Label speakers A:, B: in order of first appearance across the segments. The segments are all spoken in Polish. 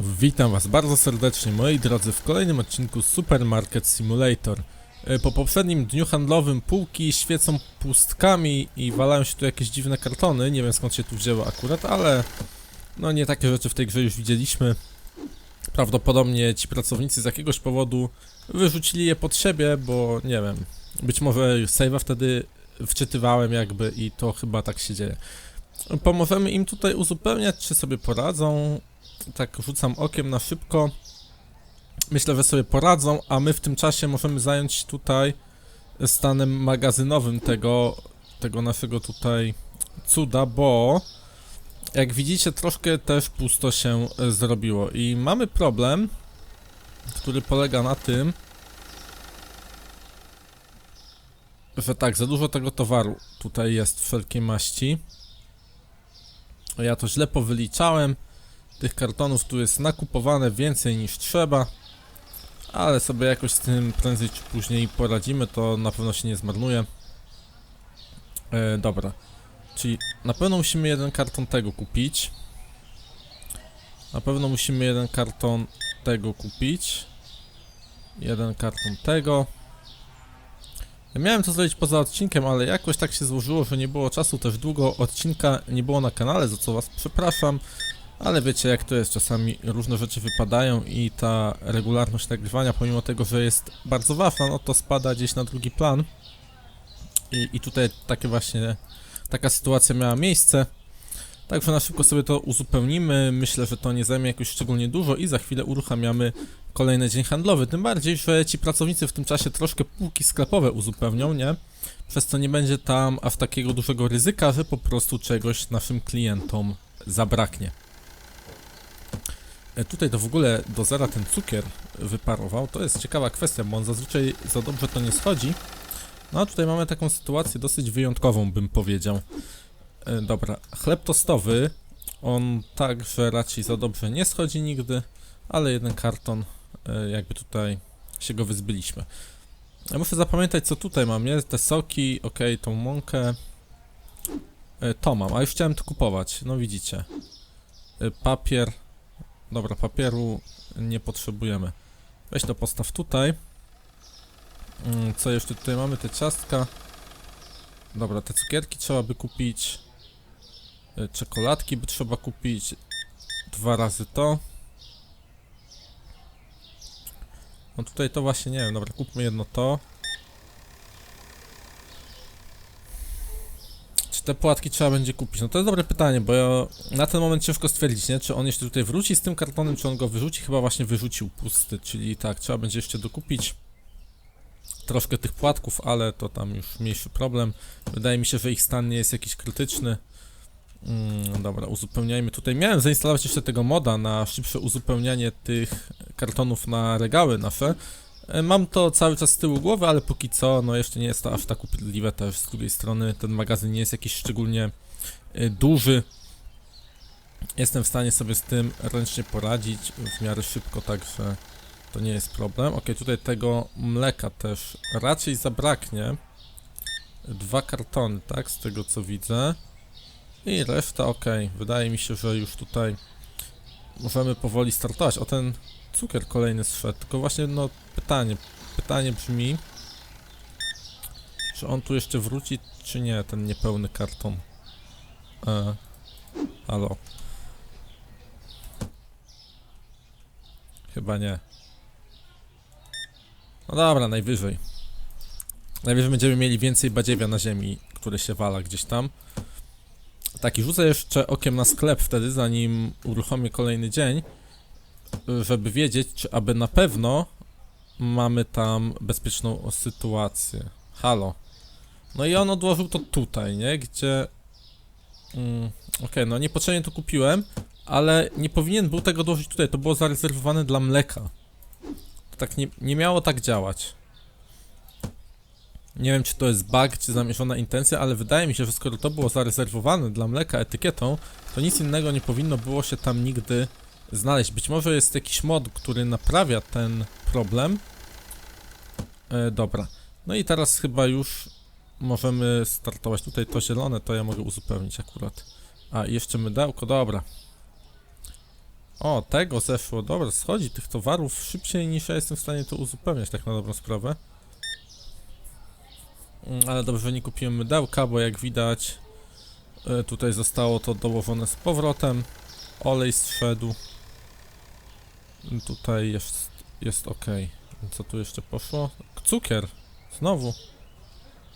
A: Witam Was bardzo serdecznie, moi drodzy, w kolejnym odcinku Supermarket Simulator. E, Po poprzednim dniu handlowym półki świecą pustkami i walają się tu jakieś dziwne kartony. Nie wiem skąd się tu wzięły akurat, ale no nie takie rzeczy w tej grze już widzieliśmy. Prawdopodobnie ci pracownicy z jakiegoś powodu wyrzucili je pod siebie, bo nie wiem. Być może save'a wtedy wczytywałem jakby i to chyba tak się dzieje. Pomożemy im tutaj uzupełniać, czy sobie poradzą tak rzucam okiem na szybko. Myślę, że sobie poradzą, a my w tym czasie możemy zająć tutaj stanem magazynowym tego, tego naszego tutaj cuda, bo jak widzicie troszkę też pusto się zrobiło i mamy problem, który polega na tym, że tak, za dużo tego towaru tutaj jest wszelkiej maści. Ja to źle powyliczałem. Tych kartonów tu jest nakupowane więcej niż trzeba. Ale sobie jakoś z tym prędzej czy później poradzimy, to na pewno się nie zmarnuje. E, dobra. Czyli na pewno musimy jeden karton tego kupić. Na pewno musimy jeden karton tego kupić. Jeden karton tego. Ja miałem to zrobić poza odcinkiem, ale jakoś tak się złożyło, że nie było czasu też długo. Odcinka nie było na kanale, za co was przepraszam. Ale wiecie jak to jest, czasami różne rzeczy wypadają i ta regularność nagrywania, pomimo tego, że jest bardzo ważna, no to spada gdzieś na drugi plan. I, i tutaj takie właśnie, taka sytuacja miała miejsce. Także na szybko sobie to uzupełnimy, myślę, że to nie zajmie jakoś szczególnie dużo i za chwilę uruchamiamy kolejny dzień handlowy. Tym bardziej, że ci pracownicy w tym czasie troszkę półki sklepowe uzupełnią, nie? Przez co nie będzie tam aż takiego dużego ryzyka, że po prostu czegoś naszym klientom zabraknie. E, Tutaj to w ogóle do zera ten cukier wyparował. To jest ciekawa kwestia, bo on zazwyczaj za dobrze to nie schodzi. No a tutaj mamy taką sytuację dosyć wyjątkową, bym powiedział. E, dobra, chleb tostowy. On także raczej za dobrze nie schodzi nigdy, ale jeden karton, e, jakby tutaj się go wyzbyliśmy. Ja muszę zapamiętać, co tutaj mam, nie? Te soki, ok, tą mąkę. To mam, a już chciałem to kupować, no widzicie. Papier, Dobra, papieru nie potrzebujemy. Weź to postaw tutaj. Mm, Co jeszcze tutaj mamy? Te ciastka. Dobra, te cukierki trzeba by kupić. Y, Czekoladki by trzeba kupić. Dwa razy to. No tutaj to właśnie nie wiem, dobra, kupmy jedno to. Te płatki trzeba będzie kupić? No to jest dobre pytanie, bo ja na ten moment ciężko stwierdzić, nie? Czy on jeszcze tutaj wróci z tym kartonem, czy on go wyrzuci? Chyba właśnie wyrzucił pusty, czyli tak, trzeba będzie jeszcze dokupić troszkę tych płatków, ale to tam już mniejszy problem. Wydaje mi się, że ich stan nie jest jakiś krytyczny. Mm, dobra, uzupełniajmy tutaj. Miałem zainstalować jeszcze tego moda na szybsze uzupełnianie tych kartonów na regały nasze. E, Mam to cały czas z tyłu głowy, ale póki co, no jeszcze nie jest to aż tak upierdliwe też. Z drugiej strony ten magazyn nie jest jakiś szczególnie e, duży. Jestem w stanie sobie z tym ręcznie poradzić w miarę szybko, także to nie jest problem. Ok, tutaj tego mleka też raczej zabraknie. Dwa kartony, tak, z tego co widzę. I reszta ok. Wydaje mi się, że już tutaj możemy powoli startować. O ten cukier kolejny zszedł. Tylko właśnie no pytanie. Pytanie brzmi, czy on tu jeszcze wróci, czy nie, ten niepełny karton. E, halo. Chyba nie. No dobra, najwyżej. Najwyżej będziemy mieli więcej badziewia na ziemi, które się wala gdzieś tam. Tak, i rzucę jeszcze okiem na sklep wtedy, zanim uruchomię kolejny dzień, żeby wiedzieć, czy aby na pewno mamy tam bezpieczną sytuację. Halo. No i on odłożył to tutaj, nie? Gdzie... Mm, Okej, no niepotrzebnie to kupiłem, ale nie powinien był tego odłożyć tutaj, to było zarezerwowane dla mleka. To tak nie, nie miało tak działać. Nie wiem, czy to jest bug, czy zamierzona intencja, ale wydaje mi się, że skoro to było zarezerwowane dla mleka etykietą, to nic innego nie powinno było się tam nigdy znaleźć. Być może jest jakiś mod, który naprawia ten problem. E, dobra. No i teraz chyba już możemy startować. Tutaj to zielone, to ja mogę uzupełnić akurat. A, jeszcze mydełko, dobra. O, tego zeszło. Dobra, schodzi tych towarów szybciej niż ja jestem w stanie to uzupełniać, tak na dobrą sprawę. Mm, Ale dobrze, że nie kupiłem mydełka, bo jak widać e, tutaj zostało to dołożone z powrotem. Olej zszedł. Tutaj jest, jest ok. Co tu jeszcze poszło? Cukier. Znowu.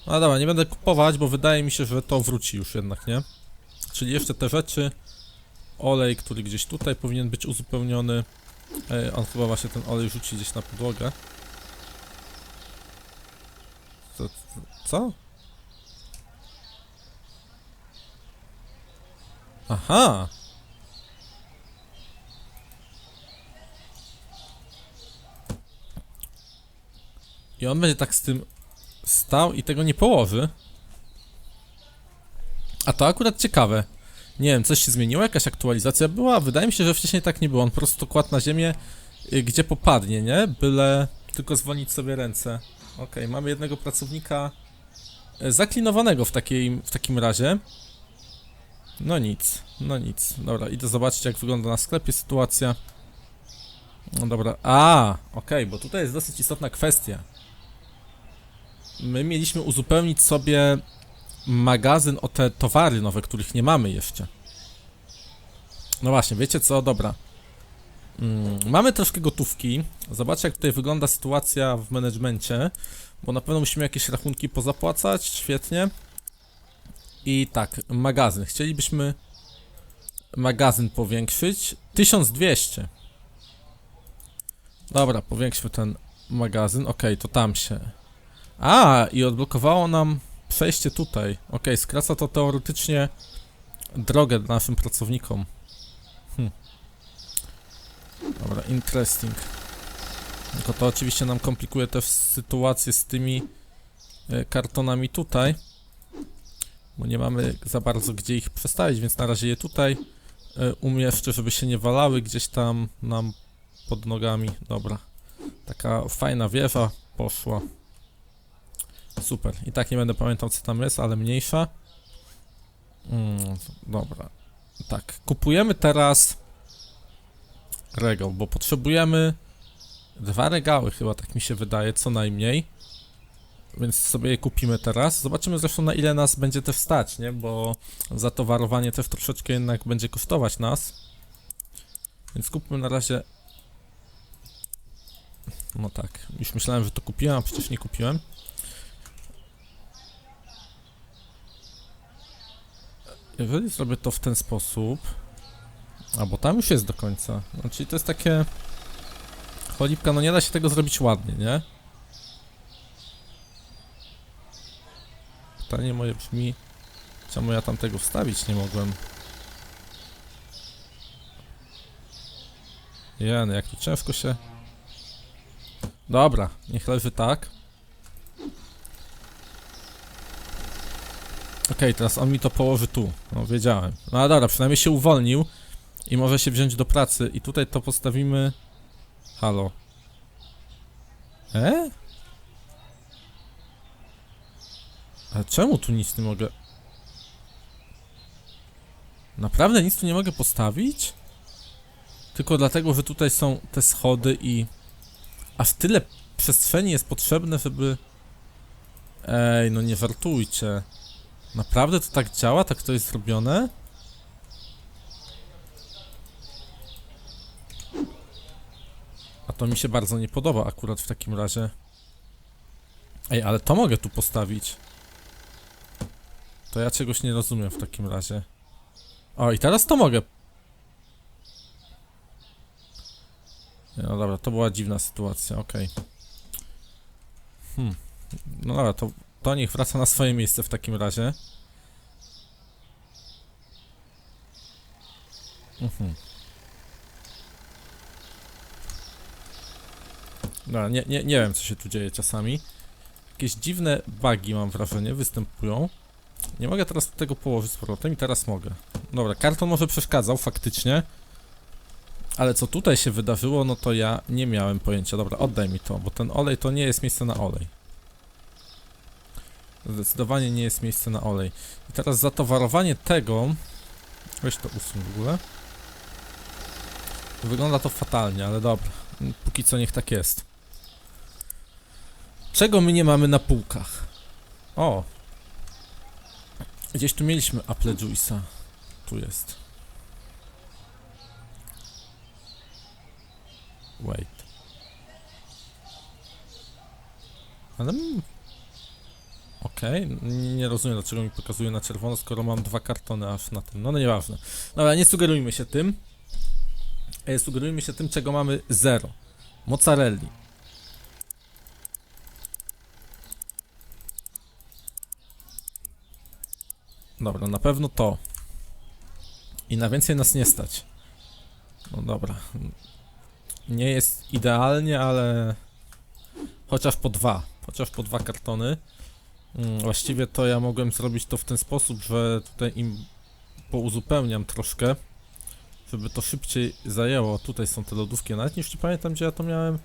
A: No dobra, nie będę kupować, bo wydaje mi się, że to wróci już jednak, nie? Czyli jeszcze te rzeczy. Olej, który gdzieś tutaj powinien być uzupełniony. E, on chyba właśnie ten olej rzuci gdzieś na podłogę. Co? Co? Aha! I on będzie tak z tym stał i tego nie położy. A to akurat ciekawe. Nie wiem, coś się zmieniło, jakaś aktualizacja była? Wydaje mi się, że wcześniej tak nie było. On po prostu kładł na ziemię, y, gdzie popadnie, nie? Byle tylko zwolnić sobie ręce. Okej, mamy jednego pracownika y, zaklinowanego w, takiej, w takim razie. No nic, no nic. Dobra, idę zobaczyć, jak wygląda na sklepie sytuacja. No dobra, a, okej, bo tutaj jest dosyć istotna kwestia. My mieliśmy uzupełnić sobie magazyn o te towary nowe, których nie mamy jeszcze. No właśnie, wiecie co? Dobra. Mm, mamy troszkę gotówki. Zobaczcie, jak tutaj wygląda sytuacja w managemencie. Bo na pewno musimy jakieś rachunki pozapłacać. Świetnie. I tak, magazyn. Chcielibyśmy magazyn powiększyć. 1200. Dobra, powiększmy ten magazyn. Ok, to tam się. A, i odblokowało nam przejście tutaj. Ok, skraca to teoretycznie drogę naszym pracownikom. Hm. Dobra, interesting. Tylko to oczywiście nam komplikuje też sytuację z tymi e, kartonami tutaj. Bo nie mamy za bardzo gdzie ich przestawić, więc na razie je tutaj e, umieszczę, żeby się nie walały gdzieś tam nam pod nogami. Dobra. Taka fajna wieża poszła. Super. I tak nie będę pamiętał co tam jest, ale mniejsza. Mm, dobra. Tak. Kupujemy teraz regał, bo potrzebujemy dwa regały chyba, tak mi się wydaje, co najmniej. Więc sobie je kupimy teraz. Zobaczymy zresztą na ile nas będzie też stać, nie? Bo zatowarowanie też troszeczkę jednak będzie kosztować nas. Więc kupmy na razie... No tak, już myślałem, że to kupiłem, a przecież nie kupiłem. Jeżeli zrobię to w ten sposób... A, bo tam już jest do końca. No, czyli to jest takie... Cholipka, no nie da się tego zrobić ładnie, nie? Pytanie moje brzmi... Czemu ja tam tego wstawić nie mogłem? Jen, jak tu ciężko się... Dobra, niech leży tak. Okej, teraz on mi to położy tu. No, wiedziałem. No ale dobra, przynajmniej się uwolnił i może się wziąć do pracy. I tutaj to postawimy... Halo. E? Ale czemu tu nic nie mogę... Naprawdę nic tu nie mogę postawić? Tylko dlatego, że tutaj są te schody i... Aż tyle przestrzeni jest potrzebne, żeby... Ej, no nie żartujcie. Naprawdę to tak działa? Tak to jest zrobione? A to mi się bardzo nie podoba akurat w takim razie. Ej, ale to mogę tu postawić. To ja czegoś nie rozumiem w takim razie. O, i teraz to mogę. No dobra, to była dziwna sytuacja, okej. Hmm. No dobra, to, to niech wraca na swoje miejsce w takim razie. Mhm. Dobra, nie, nie, nie wiem co się tu dzieje czasami. Jakieś dziwne bugi mam wrażenie występują. Nie mogę teraz tego położyć z powrotem i teraz mogę. Dobra, karton może przeszkadzał faktycznie. Ale co tutaj się wydarzyło, no to ja nie miałem pojęcia. Dobra, oddaj mi to, bo ten olej to nie jest miejsce na olej. Zdecydowanie nie jest miejsce na olej. I teraz zatowarowanie tego... Weź to usuń w ogóle. Wygląda to fatalnie, ale dobra. Póki co niech tak jest. Czego my nie mamy na półkach? O! Gdzieś tu mieliśmy Apple Juice'a. Tu jest. Wait. Ale... Okej, n- nie rozumiem dlaczego mi pokazuje na czerwono, skoro mam dwa kartony aż na tym. No, no nieważne. Dobra, nie sugerujmy się tym. E, sugerujmy się tym, czego mamy zero. Mozzarelli. Dobra, na pewno to. I na więcej nas nie stać. No dobra. Nie jest idealnie, ale chociaż po dwa. Chociaż po dwa kartony. Mm, Właściwie to ja mogłem zrobić to w ten sposób, że tutaj im pouzupełniam troszkę, żeby to szybciej zajęło. Tutaj są te lodówki, nawet już nie pamiętam gdzie ja to miałem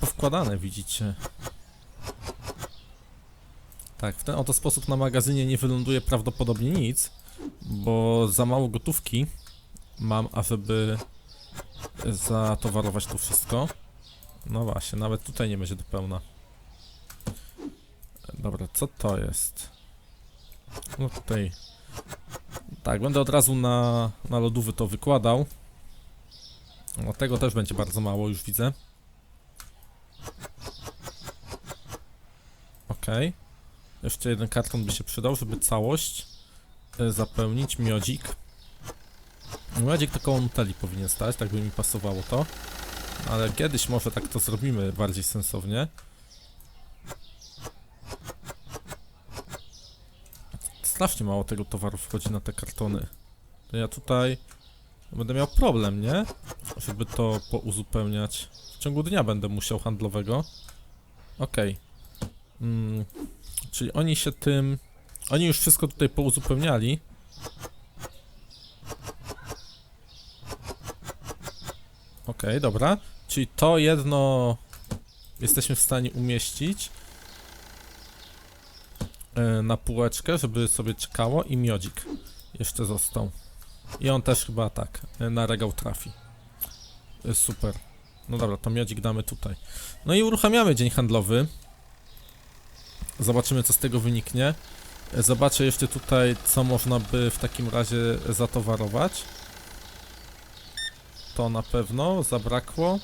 A: powkładane, widzicie. Tak, w ten oto sposób na magazynie nie wyląduje prawdopodobnie nic, bo za mało gotówki mam, ażeby zatowarować tu wszystko. No właśnie, nawet tutaj nie będzie do pełna. Dobra, co to jest? No tutaj. Tak, będę od razu na, na lodówy to wykładał. No tego też będzie bardzo mało, już widzę. Okej. Jeszcze jeden karton by się przydał, żeby całość e, zapełnić. Miodzik. Miodzik to koło Nutelli powinien stać, tak by mi pasowało to. Ale kiedyś może tak to zrobimy bardziej sensownie. Strasznie mało tego towaru wchodzi na te kartony. To ja tutaj będę miał problem, nie? Żeby to pouzupełniać. W ciągu dnia będę musiał handlowego. Okej. Mm, czyli oni się tym... Oni już wszystko tutaj pouzupełniali. Okej, dobra. Czyli to jedno jesteśmy w stanie umieścić na półeczkę, żeby sobie czekało i miodzik jeszcze został. I on też chyba tak, e, na regał trafi. E, Super. No dobra, to miodzik damy tutaj. No i uruchamiamy dzień handlowy. Zobaczymy co z tego wyniknie. E, Zobaczę jeszcze tutaj co można by w takim razie zatowarować. To na pewno zabrakło.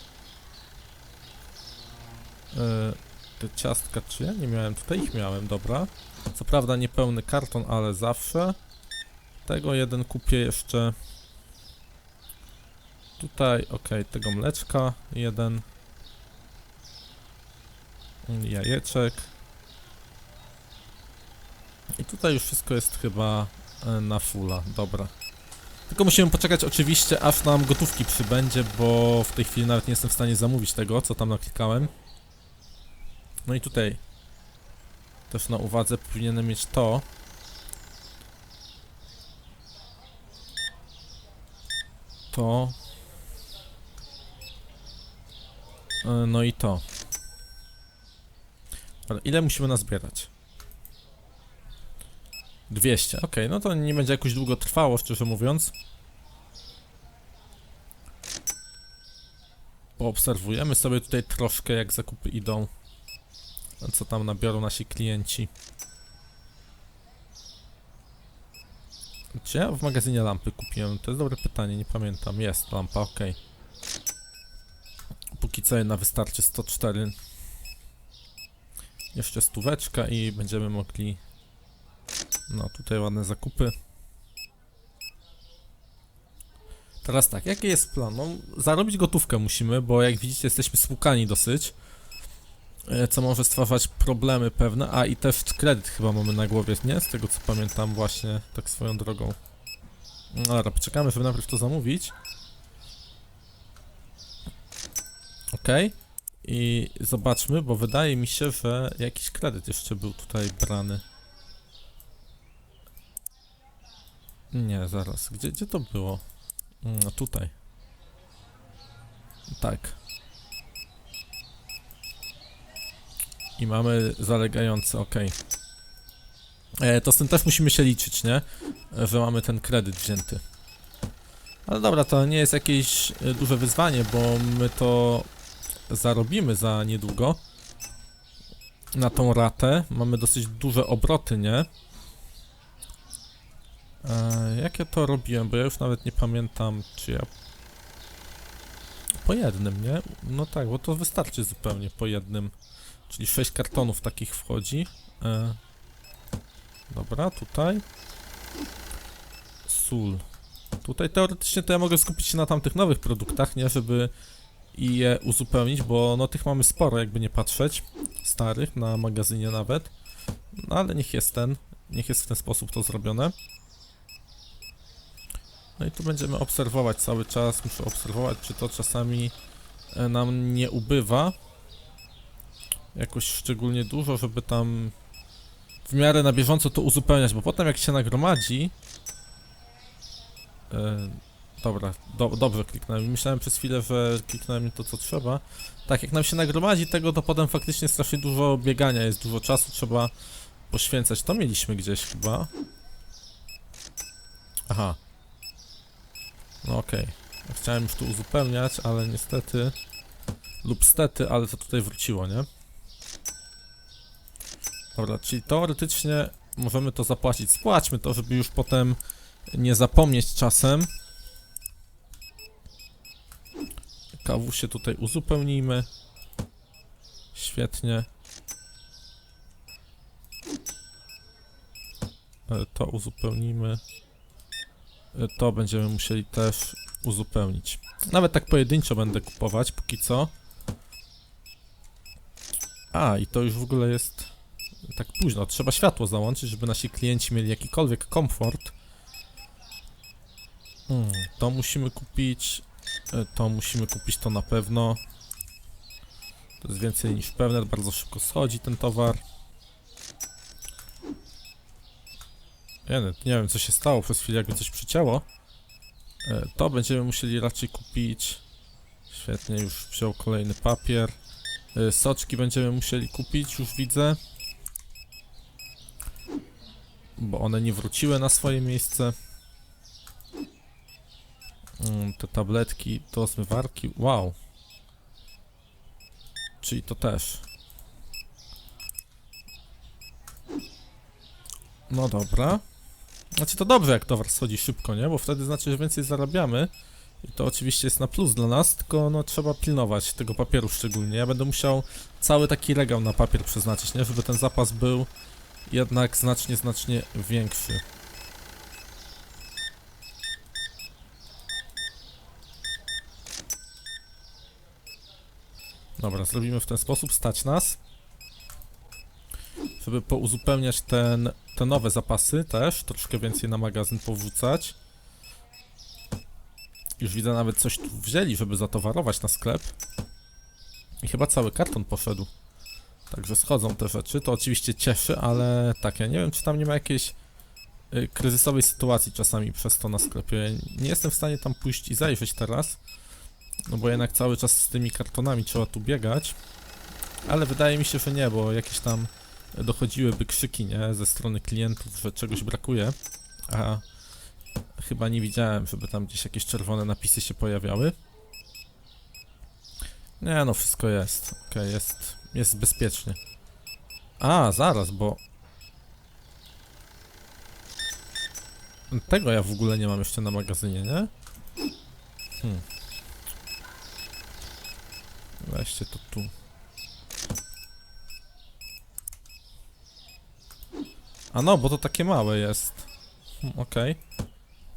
A: E, te ciastka czy ja nie miałem? Tutaj ich miałem, dobra. Co prawda niepełny karton, ale zawsze. Tego jeden kupię jeszcze. Tutaj, ok, tego mleczka jeden. Jajeczek. I tutaj już wszystko jest chyba e, na fulla, dobra. Tylko musimy poczekać oczywiście, aż nam gotówki przybędzie, bo w tej chwili nawet nie jestem w stanie zamówić tego, co tam naklikałem. No i tutaj też na uwadze powinienem mieć to. To. E, No i to. Ale ile musimy nazbierać? 200, ok, no to nie będzie jakoś długo trwało, szczerze mówiąc. Poobserwujemy sobie tutaj troszkę, jak zakupy idą. Co tam nabiorą nasi klienci. Czy ja w magazynie lampy kupiłem? To jest dobre pytanie, nie pamiętam. Jest lampa, ok. Póki co jedna wystarczy 104. Jeszcze stóweczka i będziemy mogli no, tutaj ładne zakupy. Teraz tak, jaki jest plan? No, zarobić gotówkę musimy, bo jak widzicie jesteśmy spłukani dosyć. E, Co może stwarzać problemy pewne. A i też kredyt chyba mamy na głowie, nie? Z tego co pamiętam właśnie, tak swoją drogą. No dobra, poczekamy, żeby najpierw to zamówić. Okej. I zobaczmy, bo wydaje mi się, że jakiś kredyt jeszcze był tutaj brany. Nie, zaraz. Gdzie, gdzie to było? Mm, No tutaj. Tak. I mamy zalegający, ok. E, to z tym też musimy się liczyć, nie? Że mamy ten kredyt wzięty. Ale dobra, to nie jest jakieś e, duże wyzwanie, bo my to zarobimy za niedługo. Na tą ratę. Mamy dosyć duże obroty, nie? E, jak ja to robiłem? Bo ja już nawet nie pamiętam, czy ja... Po jednym, nie? No tak, bo to wystarczy zupełnie po jednym. Czyli 6 kartonów takich wchodzi. E, dobra, tutaj. Sól. Tutaj teoretycznie to ja mogę skupić się na tamtych nowych produktach, nie? Żeby i je uzupełnić, bo no tych mamy sporo, jakby nie patrzeć. Starych, na magazynie nawet. No ale niech jest ten. Niech jest w ten sposób to zrobione. No i tu będziemy obserwować cały czas. Muszę obserwować, czy to czasami e, nam nie ubywa. Jakoś szczególnie dużo, żeby tam w miarę na bieżąco to uzupełniać, bo potem jak się nagromadzi... E, dobra, do, dobrze kliknąłem. Myślałem przez chwilę, że kliknąłem to co trzeba. Tak, jak nam się nagromadzi tego, to potem faktycznie strasznie dużo biegania jest, dużo czasu trzeba poświęcać. To mieliśmy gdzieś chyba. Aha. No okej. Chciałem już tu uzupełniać, ale niestety... Lub stety, ale to tutaj wróciło, nie? Dobra, czyli teoretycznie możemy to zapłacić. Spłaćmy to, żeby już potem nie zapomnieć czasem. Kawusie tutaj uzupełnijmy. Świetnie. E, To uzupełnimy. E, To będziemy musieli też uzupełnić. Nawet tak pojedynczo będę kupować póki co. A, i to już w ogóle jest tak późno. Trzeba światło załączyć, żeby nasi klienci mieli jakikolwiek komfort. Hmm, to musimy kupić. e, To musimy kupić to na pewno. To jest więcej niż pewne, bardzo szybko schodzi ten towar. Nie, nie wiem co się stało, przez chwilę jakby coś przycięło. E, To będziemy musieli raczej kupić. Świetnie, już wziął kolejny papier. E, Soczki będziemy musieli kupić, już widzę. Bo one nie wróciły na swoje miejsce. Mm, Te tabletki do zmywarki, wow. Czyli to też. No dobra. Znaczy to dobrze jak towar schodzi szybko, nie? Bo wtedy znaczy, że więcej zarabiamy. I to oczywiście jest na plus dla nas, tylko no trzeba pilnować tego papieru szczególnie. Ja będę musiał cały taki regał na papier przeznaczyć, nie? Żeby ten zapas był jednak znacznie, znacznie większy. Dobra, zrobimy w ten sposób, stać nas. Żeby pouzupełniać ten, te nowe zapasy też, troszkę więcej na magazyn powrzucać. Już widzę nawet coś tu wzięli, żeby zatowarować na sklep. I chyba cały karton poszedł. Także schodzą te rzeczy, to oczywiście cieszy, ale tak, ja nie wiem czy tam nie ma jakiejś y, kryzysowej sytuacji czasami przez to na sklepie. Nie jestem w stanie tam pójść i zajrzeć teraz, no bo jednak cały czas z tymi kartonami trzeba tu biegać. Ale wydaje mi się, że nie, bo jakieś tam dochodziłyby krzyki, nie, ze strony klientów, że czegoś brakuje, a chyba nie widziałem, żeby tam gdzieś jakieś czerwone napisy się pojawiały. Nie no, wszystko jest. Okej, jest, jest bezpiecznie. A, zaraz, bo... Tego ja w ogóle nie mam jeszcze na magazynie, nie? Hmm. Weźcie to tu. A no, bo to takie małe jest. Hmm, Okej.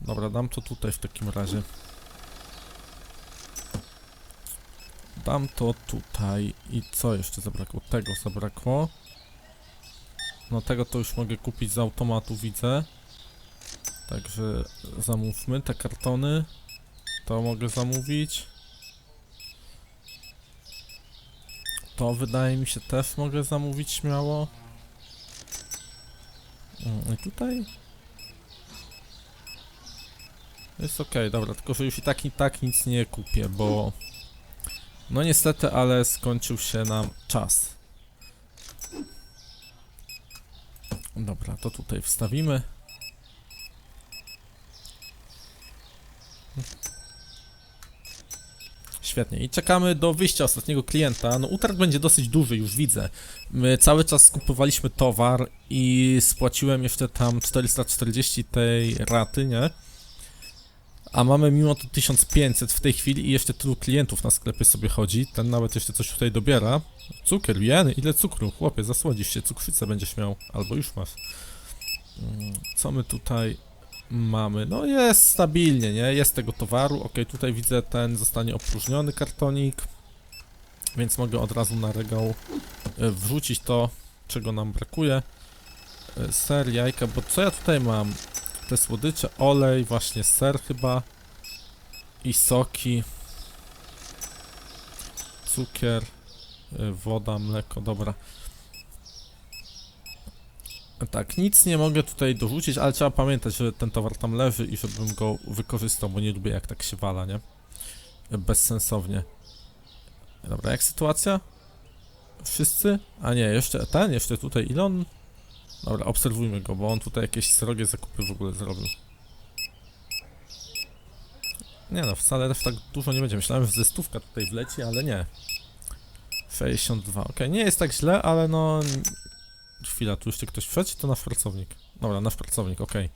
A: Dobra, dam to tutaj w takim razie. Dam to tutaj. I co jeszcze zabrakło? Tego zabrakło. No tego to już mogę kupić z automatu, widzę. Także zamówmy te kartony. To mogę zamówić. To wydaje mi się też mogę zamówić śmiało. Mm, I tutaj jest ok, dobra, tylko że już i tak i tak nic nie kupię, bo no niestety, ale skończył się nam czas. Dobra, to tutaj wstawimy. świetnie. I czekamy do wyjścia ostatniego klienta. No utarg będzie dosyć duży, już widzę. My cały czas skupowaliśmy towar i spłaciłem jeszcze tam 440 tej raty, nie? A mamy mimo to 1500 w tej chwili i jeszcze tylu klientów na sklepie sobie chodzi. Ten nawet jeszcze coś tutaj dobiera. Cukier, jeny, ile cukru? Chłopie, zasłodzisz się, cukrzycę będziesz miał. Albo już masz. Mm, Co my tutaj mamy? No jest stabilnie, nie? Jest tego towaru. Ok, tutaj widzę ten zostanie opróżniony kartonik. Więc mogę od razu na regał e, wrzucić to, czego nam brakuje. E, Ser, jajka, bo co ja tutaj mam? Te słodycze, olej, właśnie ser chyba. I soki. Cukier, y, woda, mleko, dobra. Tak, nic nie mogę tutaj dorzucić, ale trzeba pamiętać, że ten towar tam leży i żebym go wykorzystał, bo nie lubię jak tak się wala, nie? Bezsensownie. Dobra, jak sytuacja? Wszyscy? A nie, jeszcze ten, jeszcze tutaj ile on? Dobra, obserwujmy go, bo on tutaj jakieś srogie zakupy w ogóle zrobił. Nie no, wcale tak dużo nie będzie. Myślałem, że ze stówka tutaj wleci, ale nie. 62, okej, nie jest tak źle, ale no... Chwila, tu jeszcze ktoś wszedł, to nasz pracownik? Dobra, nasz pracownik, okej.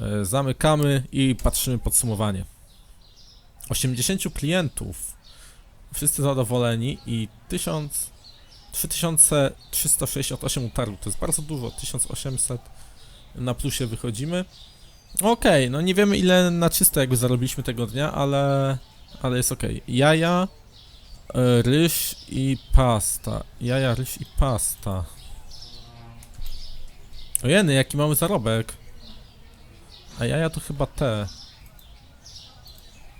A: E, Zamykamy i patrzymy podsumowanie. 80 klientów, wszyscy zadowoleni i 1000... 3368 utargów, to jest bardzo dużo, 1800 na plusie wychodzimy. Okej, no nie wiemy ile na czysto jakby zarobiliśmy tego dnia, ale, ale jest okej. Jaja, e, ryż i pasta. Jaja, ryż i pasta. Ojeny, jaki mamy zarobek. A jaja to chyba te.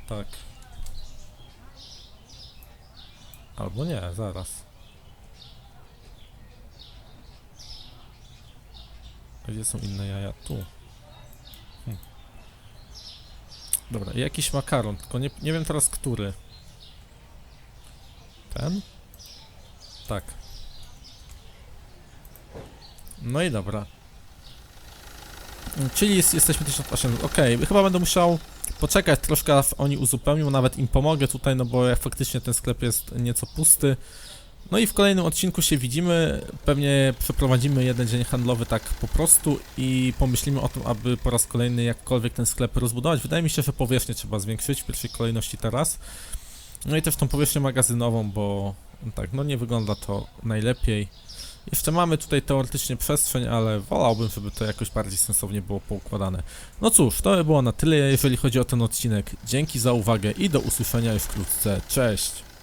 A: Tak. Albo nie, zaraz. Gdzie są inne jaja? Tu. Hm. Dobra, jakiś makaron, tylko nie, nie wiem teraz który. Ten? Tak. No i dobra. Czyli jest, jesteśmy 1800. Okej, chyba będę musiał poczekać troszkę, aż oni uzupełnią, nawet im pomogę tutaj, no bo jak faktycznie ten sklep jest nieco pusty. No i w kolejnym odcinku się widzimy. Pewnie przeprowadzimy jeden dzień handlowy tak po prostu i pomyślimy o tym, aby po raz kolejny jakkolwiek ten sklep rozbudować. Wydaje mi się, że powierzchnię trzeba zwiększyć w pierwszej kolejności teraz. No i też tą powierzchnię magazynową, bo tak, no nie wygląda to najlepiej. Jeszcze mamy tutaj teoretycznie przestrzeń, ale wolałbym, żeby to jakoś bardziej sensownie było poukładane. No cóż, to by było na tyle, jeżeli chodzi o ten odcinek. Dzięki za uwagę i do usłyszenia już wkrótce. Cześć!